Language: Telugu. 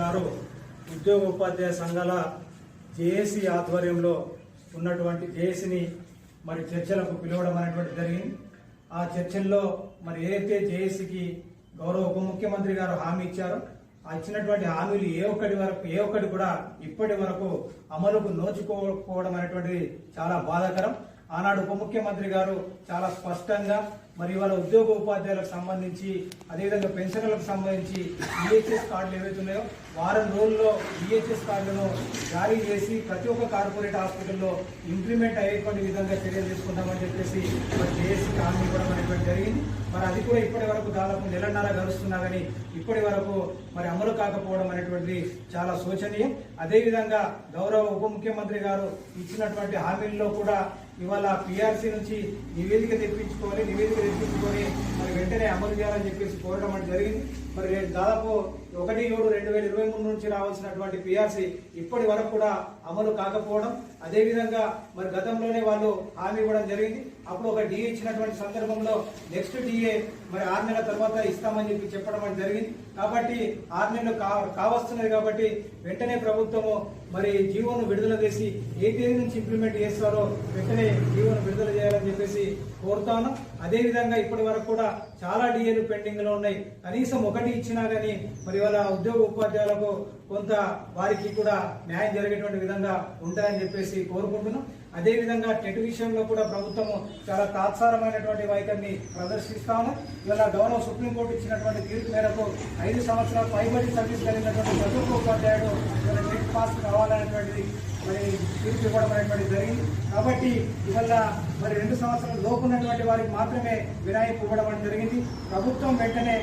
గారు ఉద్యోగ ఉపాధ్యాయ సంఘాల జేఏసీ ఆధ్వర్యంలో ఉన్నటువంటి జేఏసీని మరి చర్చలకు పిలవడం అనేటువంటి జరిగింది. ఆ చర్చల్లో మరి ఏదైతే జేఏసీకి గౌరవ ఉప ముఖ్యమంత్రి గారు హామీ ఇచ్చారో ఆ ఇచ్చినటువంటి హామీలు ఏ ఒక్కటి వరకు ఏ ఒక్కటి కూడా ఇప్పటి వరకు అమలుకు నోచుకోకపోవడం అనేటువంటిది చాలా బాధాకరం. ఆనాడు ఉప ముఖ్యమంత్రి గారు చాలా స్పష్టంగా మరి వాళ్ళ ఉద్యోగ ఉపాధ్యాయులకు సంబంధించి అదేవిధంగా పెన్షన్లకు సంబంధించి ఈహెచ్ఎస్ కార్డులు ఏవైతే ఉన్నాయో వారం రోజుల్లో ఈహెచ్ఎస్ కార్డులను జారీ చేసి ప్రతి ఒక్క కార్పొరేట్ హాస్పిటల్లో ఇంప్లిమెంట్ అయ్యేటువంటి విధంగా చర్యలు తీసుకుంటామని చెప్పేసి మరి జేఏసీ హామీ ఇవ్వడం అనేటువంటి జరిగింది. మరి అది కూడా ఇప్పటి వరకు దాదాపు నెలన్నర గడుస్తున్నా కానీ ఇప్పటి వరకు మరి అమలు కాకపోవడం అనేటువంటిది చాలా శోచనీయం. అదేవిధంగా గౌరవ ఉప ముఖ్యమంత్రి గారు ఇచ్చినటువంటి హామీల్లో కూడా ఇవాళ పిఆర్సీ నుంచి నివేదిక తెప్పించుకోవాలి. నివేదిక తెప్పించుకొని మరి వెంటనే అమలు చేయాలని చెప్పేసి కోరడం అంటే జరిగింది. మరి రేపు దాదాపు ఒకటి ఏడు రెండు వేల ఇరవై మూడు నుంచి రావాల్సినటువంటి పిఆర్సీ ఇప్పటి వరకు కూడా అమలు కాకపోవడం అదేవిధంగా మరి గతంలోనే వాళ్ళు హామీ ఇవ్వడం జరిగింది. అప్పుడు ఒక డిఏ ఇచ్చినటువంటి సందర్భంలో నెక్స్ట్ డిఏ మరి ఆరు నెలల తర్వాత ఇస్తామని చెప్పి చెప్పడం అని జరిగింది. కాబట్టి ఆరు నెలలు కా కావస్తున్నది కాబట్టి వెంటనే ప్రభుత్వము మరి జీవోను విడుదల చేసి ఏ తేదీ నుంచి ఇంప్లిమెంట్ చేస్తారో వెంటనే జీవోను విడుదల చేయాలని చెప్పేసి కోరుతాను అదేవిధంగా ఇప్పటి వరకు కూడా చాలా డిఏలు పెండింగ్లో ఉన్నాయి. కనీసం ఒకటి ఇచ్చినా గానీ మరి వాళ్ళ ఉద్యోగ ఉపాధ్యాయులకు కొంత వారికి కూడా న్యాయం జరిగేటువంటి విధంగా ఉంటాయని చెప్పేసి కోరుకుంటున్నాం. అదేవిధంగా టెట్ విషయంలో కూడా ప్రభుత్వము చాలా తాత్సారమైనటువంటి వైఖరిని ప్రదర్శిస్తాము ఇవాళ గౌరవ సుప్రీంకోర్టు ఇచ్చినటువంటి తీర్పు మేరకు ఐదు సంవత్సరాల పైబడి సర్వీస్ కలిగినటువంటి ప్రతి ఒక్క ఉపాధ్యాయుడు ఇవాళ టెట్ పాస్ కావాలనేటువంటిది మరి తీర్పు ఇవ్వడం అనేటువంటి జరిగింది. కాబట్టి ఇవాళ మరి రెండు సంవత్సరాల లోపు ఉన్నటువంటి వారికి మాత్రమే వినాయకు ఇవ్వడం జరిగింది. ప్రభుత్వం వెంటనే